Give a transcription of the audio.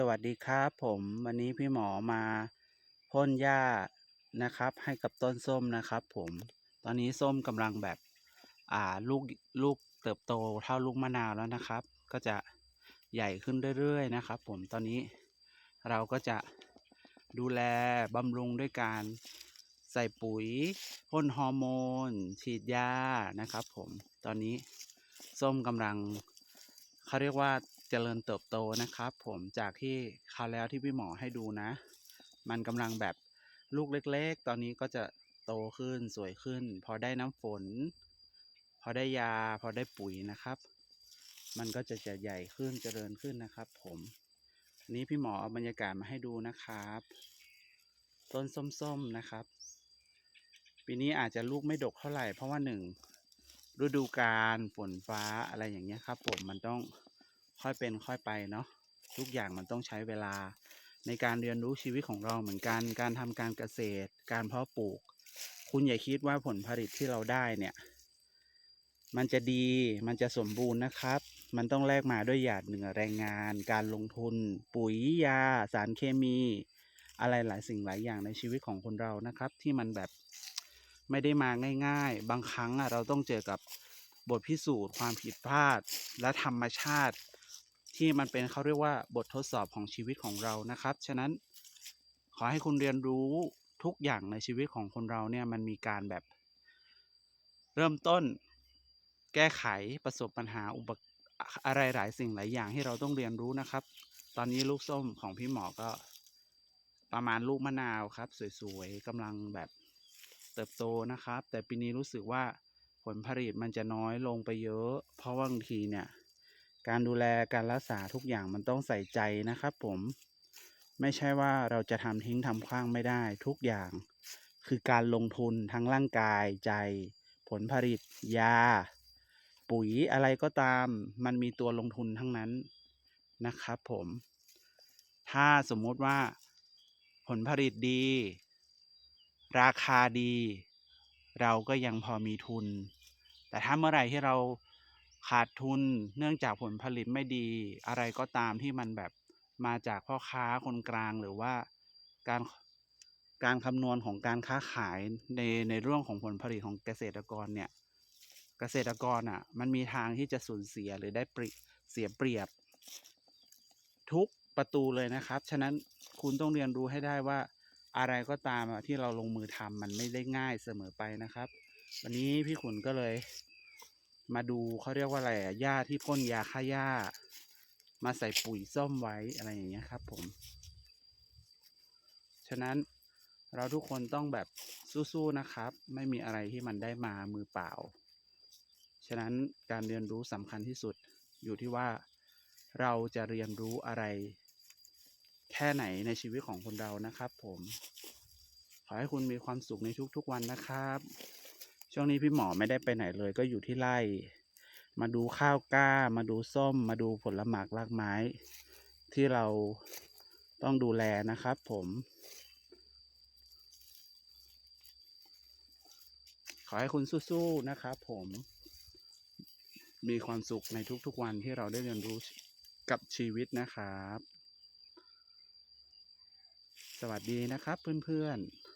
สวัสดีครับผมวันนี้พี่หมอมาพ่นหญ้านะครับ ให้กับต้นส้มนะครับ ผมตอนนี้ส้มกำลังแบบอ่าลูกลูกเติบโตเท่าลูกมะนาวแล้วนะครับ ก็จะใหญ่ขึ้นเรื่อยๆนะครับ ผมตอนนี้เราก็จะดูแลบำรุงด้วยการใส่ปุ๋ยพ่นฮอร์โมน ฉีดยานะครับ ผมตอนนี้ส้มกำลังเขาเรียกว่า เจริญเติบโตนะครับ ผมจากที่คราวแล้วที่พี่หมอให้ดูนะ มันกำลังแบบลูกเล็กๆ ตอนนี้ก็จะโตขึ้นสวยขึ้น พอได้น้ำฝน พอได้ยา พอได้ปุ๋ยนะครับ มันก็จะจะใหญ่ขึ้นเจริญขึ้นนะครับ ผมนนี้พี่หมอเอาบรรยากาศมาให้ดูนะครับ ต้นส้มๆนะครับ ปีนี้อาจจะลูกไม่ดกเท่าไหร่เพราะว่าหนึ่งฤดูกาลฝนฟ้าอะไรอย่างเงี้ยครับ ผมมันต้อง ค่อยเป็นค่อยไปเนาะทุกอย่างมันต้องใช้เวลา ในการเรียนรู้ชีวิตของเราเหมือนกัน การทำการเกษตร การเพาะปลูก คุณอย่าคิดว่าผลผลิตที่เราได้เนี่ย มันจะดีมันจะสมบูรณ์นะครับ มันต้องแลกมาด้วยหยาดเหงื่อแรงงาน การลงทุน ปุ๋ยยา สารเคมี อะไรหลายสิ่งหลายอย่างในชีวิตของคนเรานะครับ ที่มันแบบไม่ได้มาง่าย ๆ บางครั้งอะเราต้องเจอกับบทพิสูจน์ความผิดพลาด และธรรมชาติ ที่มันเป็นเขาเรียกว่าบททดสอบของชีวิตของเรานะครับ ฉะนั้นขอให้คุณเรียนรู้ทุกอย่างในชีวิตของคนเราเนี่ยมันมีการแบบ เริ่มต้น แก้ไขประสบปัญหาอุปอะไรหลายสิ่งหลายอย่างที่เราต้องเรียนรู้นะครับ ตอนนี้ลูกส้มของพี่หมอก็ประมาณลูกมะนาวครับ สวยๆกำลังแบบเติบโตนะครับ แต่ปีนี้รู้สึกว่าผลผลิตมันจะน้อยลงไปเยอะ เพราะว่าบางทีเนี่ย การดูแลการรักษาทุกอย่างมันต้องใส่ใจนะครับผมไม่ใช่ว่าเราจะทำทิ้งทำขว้างไม่ได้ ทุกอย่างคือการลงทุนทั้งร่างกายใจ ผลผลิต ยา ปุ๋ยอะไรก็ตาม มันมีตัวลงทุนทั้งนั้นนะครับผม ถ้าสมมติว่าผลผลิตดี ราคาดี เราก็ยังพอมีทุน แต่ถ้าเมื่อไหร่ที่เรา ขาดทุนเนื่องจากผลผลิตไม่ดี อะไรก็ตามที่มันแบบมาจากพ่อค้าคนกลางหรือว่าการการคำนวณของการค้าขายในในเรื่องของผลผลิตของเกษตรกรเนี่ย เกษตรกรอะ มันมีทางที่จะสูญเสียหรือได้เปรีเสียเปรียบ ทุกประตูเลยนะครับ ฉะนั้นคุณต้องเรียนรู้ให้ได้ว่าอะไรก็ตามที่เราลงมือทำมันไม่ได้ง่ายเสมอไปนะครับ วันนี้พี่ขุนก็เลย มาดูเขาเรียกว่าอะไรอะหญ้าที่พ่นยาฆ่าหญ้า มาใส่ปุ๋ยส้มไว้อะไรอย่างเงี้ยครับ ผม ฉะนั้นเราทุกคนต้องแบบสู้ๆนะครับ ไม่มีอะไรที่มันได้มามือเปล่า ฉะนั้นการเรียนรู้สำคัญที่สุดอยู่ที่ว่าเราจะเรียนรู้อะไร แค่ไหนในชีวิตของคนเรานะครับ ผม ขอให้คุณมีความสุขในทุกๆวันนะครับ ช่วงนี้พี่หมอไม่ได้ไปไหนเลย ก็อยู่ที่ไร่ มาดูข้าวกล้า มาดูส้ม มาดูผลหมากรากไม้ ที่เราต้องดูแลนะครับผม ขอให้คุณสู้ๆนะครับผม มีความสุขในทุกๆวันที่เราได้เรียนรู้กับชีวิตนะครับ สวัสดีนะครับเพื่อนๆ